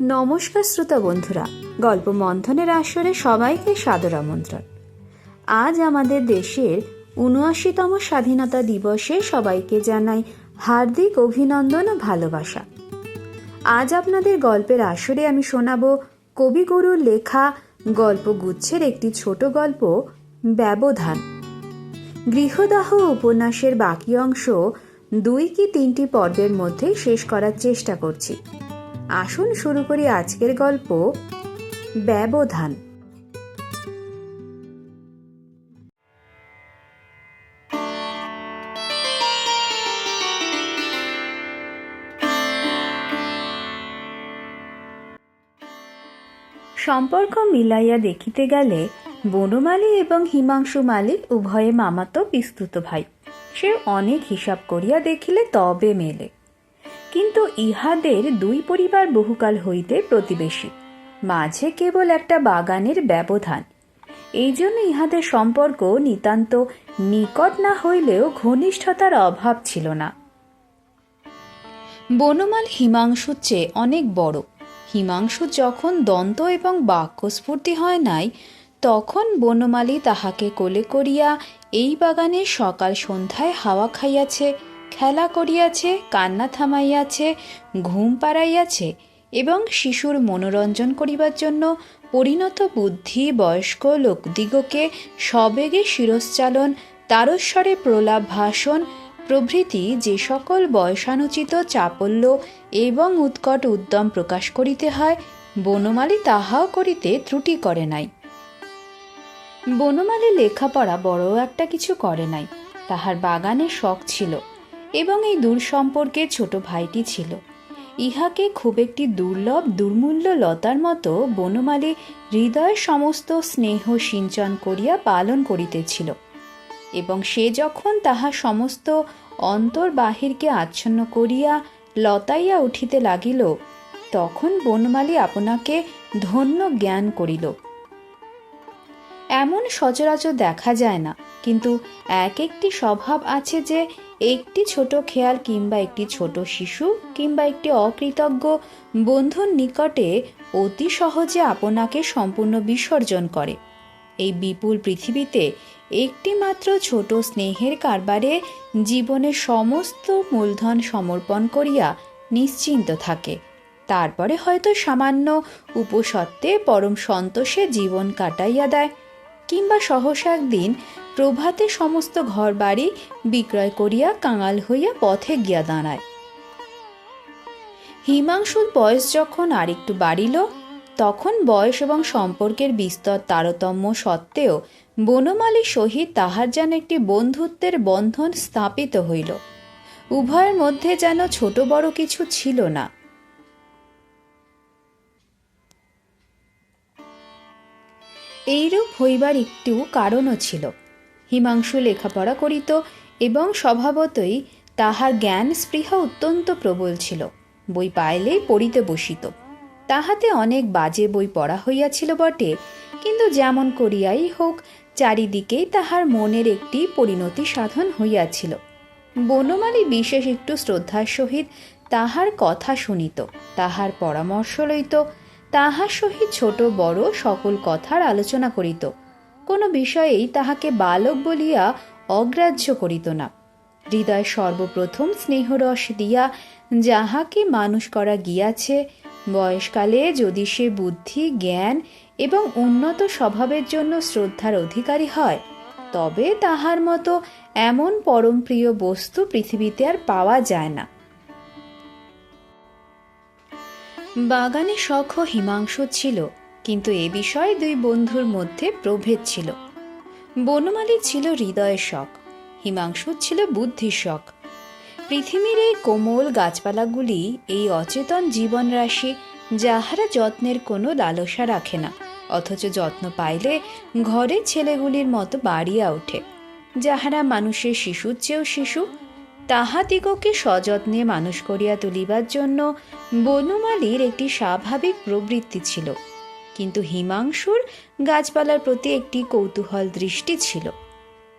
নমস্কার শ্রোতা বন্ধুরা, গল্প মন্থনের আসরে সবাইকে সাদর আমন্ত্রণ। আজ আমাদের দেশের উনআশিতম স্বাধীনতা দিবসে সবাইকে জানাই হার্দিক অভিনন্দন ও ভালোবাসা। আজ আপনাদের গল্পের আসরে আমি শোনাব কবিগুরুর লেখা গল্পগুচ্ছের একটি ছোট গল্প, ব্যবধান। গৃহদাহ উপন্যাসের বাকি অংশ দুই কি তিনটি পর্বের মধ্যে শেষ করার চেষ্টা করছি। আসুন শুরু করি আজকের গল্প, ব্যবধান। সম্পর্ক মিলাইয়া দেখিতে গেলে বনমালী এবং হিমাংশু মালিক উভয়ে মামাতো বিস্তুত ভাই। সে অনেক হিসাব করিয়া দেখিলে তবে মেলে। কিন্তু ইহাদের দুই পরিবার বহুকাল হইতে প্রতিবেশী, মাঝে কেবল একটা বাগানের ব্যবধান। এই জন্য ইহাদের সম্পর্ক নিতান্ত নিকট না হইলেও ঘনিষ্ঠতার অভাব ছিল না। বনমাল হিমাংশুর চেয়ে অনেক বড়। হিমাংশু যখন দন্ত এবং বাক্যস্ফূর্তি হয় নাই, তখন বনমালী তাহাকে কোলে করিয়া এই বাগানে সকাল সন্ধ্যায় হাওয়া খাইয়াছে খেলা করিয়াছে, কান্না থামাইয়াছে, ঘুম পাড়াইয়াছে এবং শিশুর মনোরঞ্জন করিবার জন্য পরিণত বুদ্ধি বয়স্ক লোকদিগকে সবেগে শিরশ্চালন, তারস্বরে প্রলাপ ভাষণ, প্রভৃতি যে সকল বয়সানুচিত চাপল্য এবং উৎকট উদ্যম প্রকাশ করিতে হয়, বনমালী তাহাও করিতে ত্রুটি করে নাই। বনমালী লেখাপড়া বড় একটা কিছু করে নাই, তাহার বাগানে শখ ছিল। এবং এই দূর সম্পর্কে ছোট ভাইটি ছিল। ইহাকে খুব একটি দুর্লভ, দুর্মূল্য লতার মতো বনমালী হৃদয় সমস্ত স্নেহ সিঞ্চন করিয়া পালন করিতেছিল এবং সে যখন তাহা সমস্ত অন্তর বাহিরকে আচ্ছন্ন করিয়া লতাইয়া উঠিতে লাগিল, তখন বনমালী আপনাকে ধন্য জ্ঞান করিল। এমন সচরাচর দেখা যায় না, কিন্তু এক একটি স্বভাব আছে যে একটি ছোট খেয়াল কিংবা একটি ছোট শিশু কিংবা একটি অকৃতজ্ঞ বন্ধুর নিকটে অতি সহজে আপনাকে সম্পূর্ণ বিসর্জন করে। এই বিপুল পৃথিবীতে একটি মাত্র ছোট স্নেহের কারবারে জীবনের সমস্ত মূলধন সমর্পণ করিয়া নিশ্চিন্ত থাকে। তারপরে হয়তো সামান্য উপসত্ত্বে পরম সন্তোষে জীবন কাটাইয়া দেয় কিংবা সহসা একদিন প্রভাতে সমস্ত ঘর বাড়ি বিক্রয় করিয়া কাঙাল হইয়া পথে গিয়া দাঁড়ায়। হিমাংশুর বয়স যখন আরেকটু বাড়িল, তখন বয়স এবং সম্পর্কের বিস্তর তারতম্য সত্ত্বেও বনমালীর সহিত তাহার যেন একটি বন্ধুত্বের বন্ধন স্থাপিত হইল। উভয়ের মধ্যে যেন ছোট বড় কিছু ছিল না। এইরূপ হইবার একটু কারণও ছিল। হিমাংশু লেখাপড়া করিত এবং স্বভাবতই তাহার জ্ঞান স্পৃহা অত্যন্ত প্রবল ছিল। বই পাইলেই পড়িতে বসিত। তাহাতে অনেক বাজে বই পড়া হইয়াছিল বটে, কিন্তু যেমন করিয়াই হোক চারিদিকেই তাহার মনের একটি পরিণতি সাধন হইয়াছিল। বনমালী বিশেষ একটু শ্রদ্ধার সহিত তাহার কথা শুনিত, তাহার পরামর্শ লইত, তাহার সহিত ছোট বড় সকল কথার আলোচনা করিত। কোনো বিষয়েই তাহাকে বালক বলিয়া অগ্রাহ্য করিত না। হৃদয় সর্বপ্রথম স্নেহরস দিয়া যাহাকে মানুষ করা গিয়াছে, বয়সকালে যদি সে বুদ্ধি, জ্ঞান এবং উন্নত স্বভাবের জন্য শ্রদ্ধার অধিকারী হয়, তবে তাহার মতো এমন পরম প্রিয় বস্তু পৃথিবীতে আর পাওয়া যায় না। বাগানে শখ হিমাংশু ছিল। কিন্তু এ বিষয়ে দুই বন্ধুর মধ্যে প্রভেদ ছিল। বনমালীর ছিল হৃদয়ের শখ হিমাংশুর ছিল বুদ্ধির শখ। পৃথিবীর এই কোমল গাছপালাগুলি এই অচেতন জীবন রাশি যাহারা যত্নের কোনো লালসা রাখে না, অথচ যত্ন পাইলে ঘরের ছেলেগুলির মতো বাড়িয়া ওঠে। যাহারা মানুষের শিশুর চেয়েও শিশু, তাহাদিগকে সযত্নে মানুষ করিয়া তুলিবার জন্য বনমালীর একটি স্বাভাবিক প্রবৃত্তি ছিল। কিন্তু হিমাংশুর গাছপালার প্রতি একটি কৌতূহল দৃষ্টি ছিল।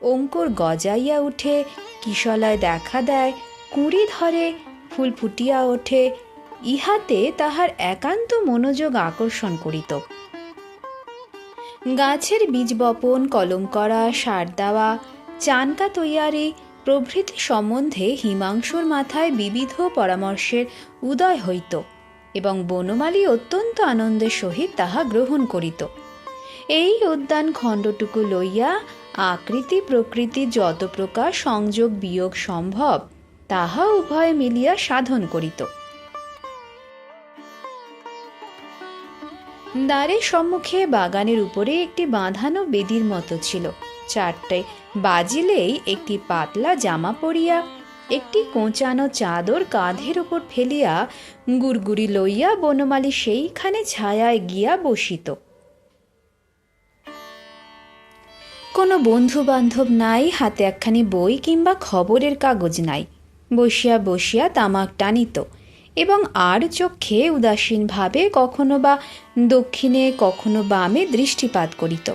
অঙ্কুর গজাইয়া উঠে কিশলায় দেখা দেয়, কুঁড়ি ধরে ফুল ফুটিয়া ওঠে, ইহাতে তাহার একান্ত মনোযোগ আকর্ষণ করিত। গাছের বীজ বপন, কলম করা, সার দেওয়া, চানকা তৈয়ারি প্রভৃতি সম্বন্ধে হিমাংশুর মাথায় বিবিধ পরামর্শের উদয় হইত। এবং বনমালী অত্যন্ত আনন্দের সহিত তাহা গ্রহণ করিত। এই উদ্যান খণ্ডটুকু লইয়া আকৃতি প্রকৃতি যত প্রকার সংযোগ বিয়োগ সম্ভব, তাহা উভয় মিলিয়া সাধন করিত। দ্বারের সম্মুখে বাগানের উপরে একটি বাঁধানো বেদির মতো ছিল। চারটে বাজিলেই একটি পাতলা জামা পরিয়া একটি কোঁচানো চাদর কাঁধের উপর ফেলিয়া গুড়গুড়ি লইয়া বনমালী সেইখানে ছায়ায় গিয়া বসিত। কোনো বন্ধু বান্ধব নাই, হাতে একখানি বই কিংবা খবরের কাগজ নাই। বসিয়া বসিয়া তামাক টানিত এবং আর চক্ষে উদাসীনভাবে কখনো বা দক্ষিণে, কখনো বামে দৃষ্টিপাত করিত।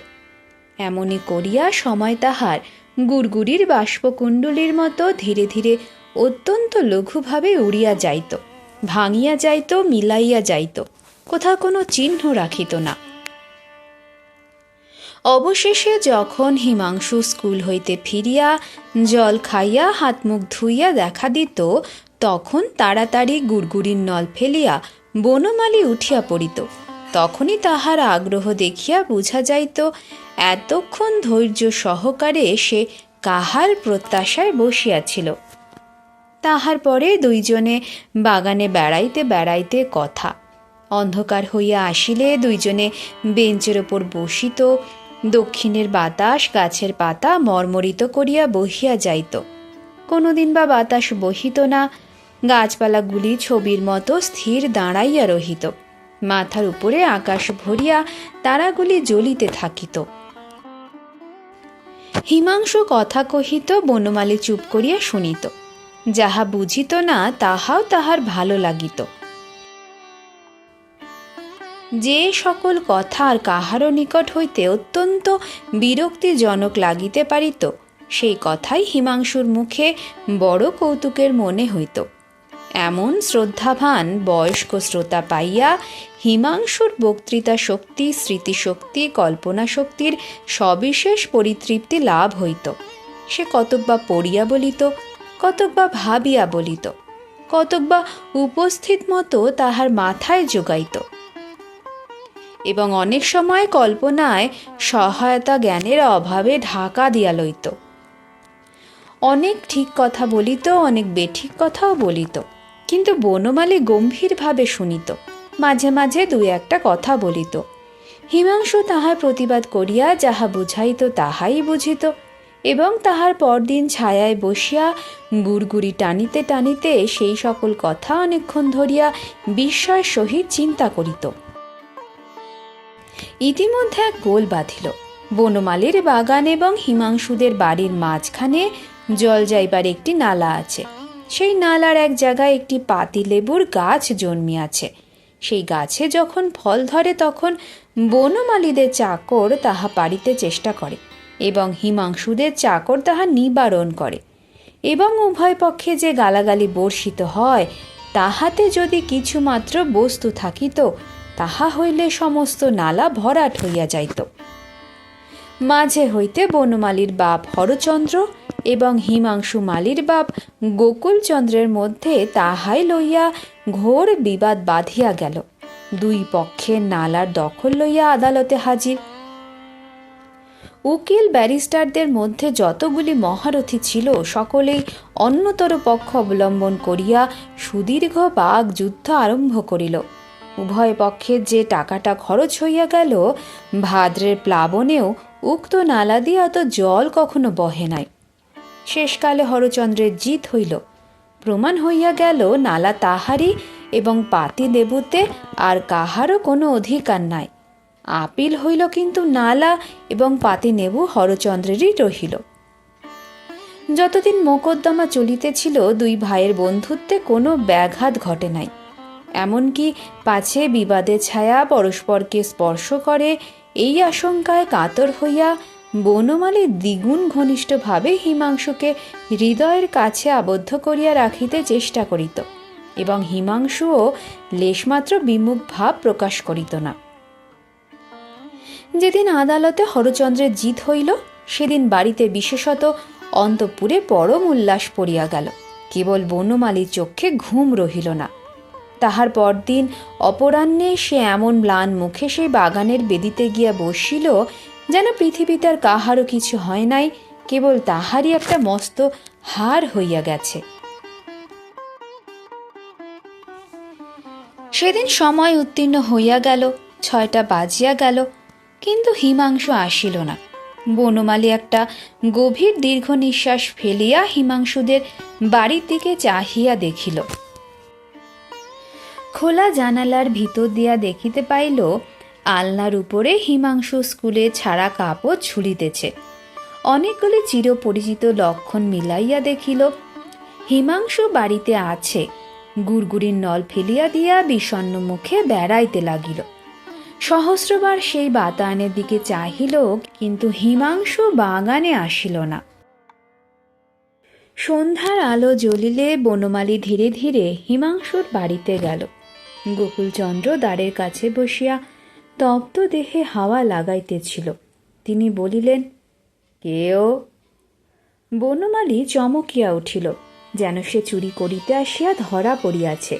এমনই করিয়া সময় তাহার গুড়গুড়ির বাষ্পকুণ্ডলীর মতো ধীরে ধীরে অত্যন্ত লঘুভাবে উড়িয়া যাইত, ভাঙিয়া যাইত, মিলাইয়া যাইত, কোথাও কোনো চিহ্ন রাখিত না। অবশেষে যখন হিমাংশু স্কুল হইতে ফিরিয়া জল খাইয়া হাত মুখ ধুইয়া দেখা দিত, তখন তাড়াতাড়ি গুড়গুড়ির নল ফেলিয়া বনমালী উঠিয়া পড়িত। তখনই তাহার আগ্রহ দেখিয়া বুঝা যাইত, এতক্ষণ ধৈর্য সহকারে সে কাহার প্রত্যাশায় বসিয়াছিল। তাহার পরে দুইজনে বাগানে বেড়াইতে বেড়াইতে কথা। অন্ধকার হইয়া আসিলে দুইজনে বেঞ্চের ওপর বসিত, দক্ষিণের বাতাস, গাছের পাতা মর্মরিত করিয়া বহিয়া যাইত। কোনোদিন বা বাতাস বহিত না, গাছপালাগুলি ছবির মতো স্থির দাঁড়াইয়া রহিত। মাথার উপরে আকাশ ভরিয়া তারাগুলি জ্বলিতে থাকিত। হিমাংশু কথা কহিত, বনমালী চুপ করিয়া শুনিত। যাহা বুঝিত না, তাহাও তাহার ভালো লাগিত। যে সকল কথা আর কাহারও নিকট হইতে অত্যন্ত বিরক্তিজনক লাগিতে পারিত, সেই কথাই হিমাংশুর মুখে বড় কৌতুকের মনে হইত। এমন শ্রদ্ধাভান বয়স্ক শ্রোতা পাইয়া হিমাংশুর বক্তৃতা শক্তি, স্মৃতিশক্তি, কল্পনা শক্তির সবিশেষ পরিতৃপ্তি লাভ হইত। সে কতকবা পড়িয়া বলিত, কতকবা ভাবিয়া বলিত, কতকবা উপস্থিত মতো তাহার মাথায় যোগাইত। এবং অনেক সময় কল্পনায় সহায়তা জ্ঞানের অভাবে ঢাকা দিয়া লইত। অনেক ঠিক কথা বলিত, অনেক বেঠিক কথাও বলিত। কিন্তু বনমালী গম্ভীরভাবে শুনিত। মাঝে মাঝে দুই একটা কথা বলিত। হিমাংশু তাহার প্রতিবাদ করিয়া যাহা বুঝাইত তাহাই বুঝিত এবং তাহার পরদিন ছায়ায় বসিয়া গুড়গুড়ি টানিতে টানিতে সেই সকল কথা অনেকক্ষণ ধরিয়া বিস্ময়ের সহিত চিন্তা করিত। ইতিমধ্যে এক গোল বাঁধিল। বনমালীর বাগান এবং হিমাংশুদের বাড়ির মাঝখানে জল যাইবার একটি নালা আছে। সেই নালার এক জায়গায় একটি পাতি লেবুর গাছ জন্মিয়াছে। সেই গাছে যখন ফল ধরে তখন বনমালীদের চাকর তাহা পারিতে চেষ্টা করে এবং হিমাংশুদের চাকর তাহা নিবারণ করে। এবং উভয় পক্ষে যে গালাগালি বর্ষিত হয়, তাহাতে যদি কিছুমাত্র বস্তু থাকিত, তাহা হইলে সমস্ত নালা ভরাট হইয়া যাইত। মাঝে হইতে বনমালীর বাপ হরচন্দ্র এবং হিমাংশু মালির বাপ গোকুলচন্দ্রের মধ্যে তাহাই লইয়া ঘোর বিবাদ বাঁধিয়া গেল। দুই পক্ষের নালার দখল লইয়া আদালতে হাজির। উকিল ব্যারিস্টারদের মধ্যে যতগুলি মহারথী ছিল, সকলেই অন্যতর পক্ষ অবলম্বন করিয়া সুদীর্ঘ বাঘ যুদ্ধ আরম্ভ করিল। উভয় পক্ষের যে টাকাটা খরচ হইয়া গেল, ভাদ্রের প্লাবনেও উক্ত নালা দিয়ে অত জল কখনো বহে নাই। শেষকালে হরচন্দ্রের জিত হইল। প্রমাণ হইয়া গেল, নালা তাহারই এবং পাতি দেবুতে আর কাহারও কোনো অধিকার নাই। আপিল হইল কিন্তু নালা এবং পাতি নেবু হরচন্দ্রেরই রহিল। যতদিন মোকদ্দমা চলিতেছিল, দুই ভাইয়ের বন্ধুত্বে কোনো ব্যাঘাত ঘটে নাই। এমনকি পাছে বিবাদের ছায়া পরস্পরকে স্পর্শ করে, এই আশঙ্কায় কাতর হইয়া বনমালী দ্বিগুণ ঘনিষ্ঠভাবে হিমাংশুকে হৃদয়ের কাছে আবদ্ধ করিয়া রাখিতে চেষ্টা করিত, এবং হিমাংশুও লেশমাত্র বিমুখ ভাব প্রকাশ করিত না। যেদিন আদালতে হরচন্দ্রের জিত হইল, সেদিন বাড়িতে বিশেষত অন্তপুরে পরম উল্লাস পড়িয়া গেল, কেবল বনমালীর চক্ষে ঘুম রহিল না। তাহার পরদিন অপরাহ্নে সে এমন ম্লান মুখে সেই বাগানের বেদিতে গিয়া বসিল যেন পৃথিবীতে আর কাহারও কিছু হয় নাই, কেবল তাহারই একটা মস্ত হার হইয়া গেছে। সেদিন সময় উত্তীর্ণ হইয়া গেল, ছয়টা বাজিয়া গেল, কিন্তু হিমাংশু আসিল না। বনমালী একটা গভীর দীর্ঘ নিঃশ্বাস ফেলিয়া হিমাংশুদের বাড়ির দিকে চাহিয়া দেখিল। খোলা জানালার ভিতর দিয়া দেখিতে পাইল আলনার উপরে হিমাংশু স্কুলে ছাড়া কাপড় ঝুলিতেছে। অনেকগুলি চিরপরিচিত লক্ষণ মিলাইয়া দেখিল, হিমাংশু বাড়িতে আছে, গুড়গুড়ির নল ফেলিয়া দিয়া বিষণ্ণ মুখে বেড়াইতে লাগিল। সহস্রবার সেই বাতায়নের দিকে চাহিল, কিন্তু হিমাংশু বাগানে আসিল না। সন্ধ্যার আলো জ্বলিলে বনমালী ধীরে ধীরে হিমাংশুর বাড়িতে গেল। গোকুলচন্দ্র দ্বারের কাছে বসিয়া তপ্ত দেহে হাওয়া লাগাইতেছিল। তিনি বলিলেন কেও বনমালী চমকিয়া উঠিল, যেন সে চুরি করিতে আসিয়া ধরা পড়িয়াছে।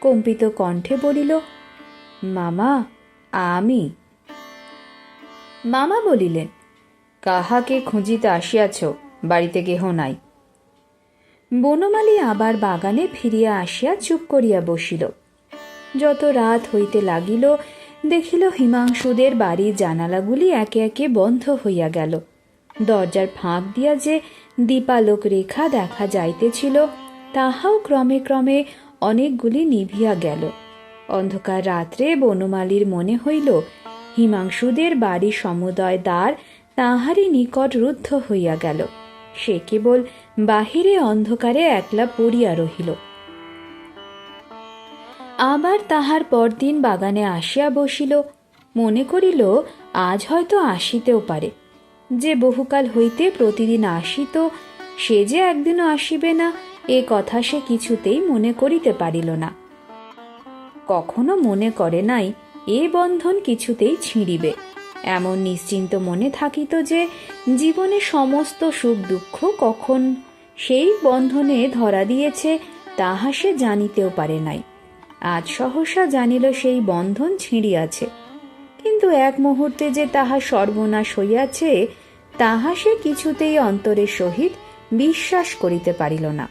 কম্পিত কণ্ঠে বলিল, মামা, আমি? মামা বলিলেন, কাহাকে খুঁজিতে আসিয়াছ? বাড়িতে কেহ নাই। বনমালী আবার বাগানে ফিরিয়া আসিয়া চুপ করিয়া বসিল। যত রাত হইতে লাগিল দেখিল হিমাংশুদের বাড়ির জানালাগুলি একে একে বন্ধ হইয়া গেল। দরজার ফাঁক দিয়া যে দীপালোক রেখা দেখা যাইতেছিল, তাহাও ক্রমে ক্রমে অনেকগুলি নিভিয়া গেল। অন্ধকার রাত্রে বনমালীর মনে হইল, হিমাংশুদের বাড়ি সমুদয় দ্বার তাহারই নিকট রুদ্ধ হইয়া গেল। সে কেবল বাহিরে অন্ধকারে একলা পড়িয়া রহিল। আবার তাহার পরদিন বাগানে আসিয়া বসিল। মনে করিল, আজ হয়তো আসিতেও পারে। যে বহুকাল হইতে প্রতিদিন আসিত, সে যে একদিনও আসিবে না, এ কথা সে কিছুতেই মনে করিতে পারিল না। কখনো মনে করে নাই, এ বন্ধন কিছুতেই ছিঁড়িবে। এমন নিশ্চিন্ত মনে থাকিত যে, জীবনে সমস্ত সুখ দুঃখ কখন সেই বন্ধনে ধরা দিয়েছে, তাহা সে জানিতেও পারে নাই। আজ সহসা জানিল সেই বন্ধন ছিঁড়িয়াছে। কিন্তু এক মুহূর্তে যে তাহা সর্বনাশ হইয়াছে, তাহা সে কিছুতেই অন্তরের সহিত বিশ্বাস করিতে পারিল না।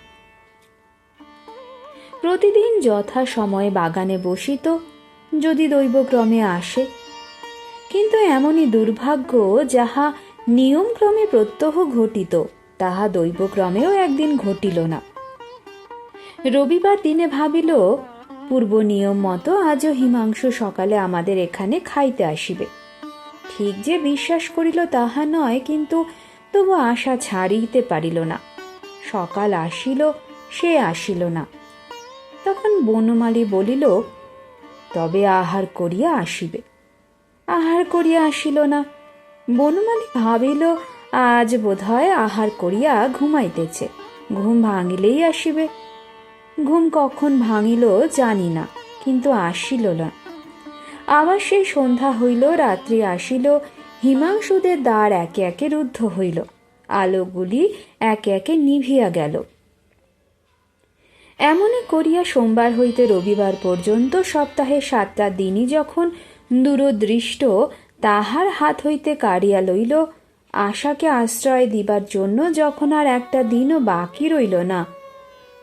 প্রতিদিন যথা সময়ে বাগানে বসিত, যদি দৈবক্রমে আসে। কিন্তু এমনই দুর্ভাগ্য, যাহা নিয়মক্রমে প্রত্যহ ঘটিত, তাহা দৈবক্রমেও একদিন ঘটিল না। রবিবার দিনে ভাবিল পূর্ব নিয়ম মতো আজও হিমাংশু সকালে আমাদের এখানে খাইতে আসিবে। ঠিক যে বিশ্বাস করিল তাহা নয়, কিন্তু তবু আশা ছাড়িতে পারিল না। সকাল আসিল, সে আসিল না। তখন বনমালী বলিল, তবে আহার করিয়া আসিবে। আহার করিয়া আসিল না? বনমালী ভাবিল, আজ বোধহয় আহার করিয়া ঘুমাইতেছে। ঘুম ভাঙিলেই আসিবে। ঘুম কখন ভাঙিল জানি না, কিন্তু আসিল না। আবার সেই সন্ধ্যা হইল, রাত্রি আসিল, হিমাংশুদের দ্বার একে একে রুদ্ধ হইল আলোগুলি একে একে নিভিয়া গেল। এমনই করিয়া সোমবার হইতে রবিবার পর্যন্ত সপ্তাহে সাতটা দিনই যখন দূরদৃষ্ট তাহার হাত হইতে কাড়িয়া লইল, আশাকে আশ্রয় দিবার জন্য যখন আর একটা দিনও বাকি রইল না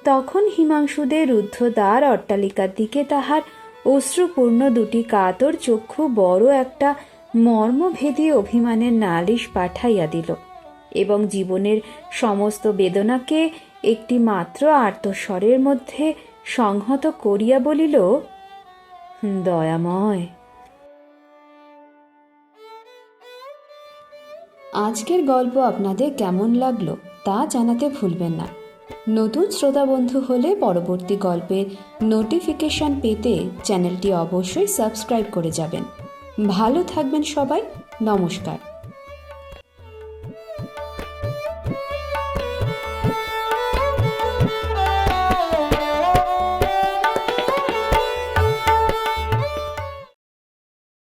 তখন হিমাংশুদের রুদ্ধ দ্বার অট্টালিকার দিকে তাহার অশ্রুপূর্ণ দুটি কাতর চক্ষু বড় একটা মর্মভেদী অভিমানের নালিশ পাঠাইয়া দিল এবং জীবনের সমস্ত বেদনাকে একটি মাত্র আর্তস্বরের মধ্যে সংহত করিয়া বলিল, দয়াময়। আজকের গল্প আপনাদের কেমন লাগল তা জানাতে ভুলবেন না। নতুন শ্রোতা বন্ধু হলে পরবর্তী গল্পের নোটিফিকেশন পেতে চ্যানেলটি অবশ্যই সাবস্ক্রাইব করে যাবেন। ভালো থাকবেন সবাই, নমস্কার।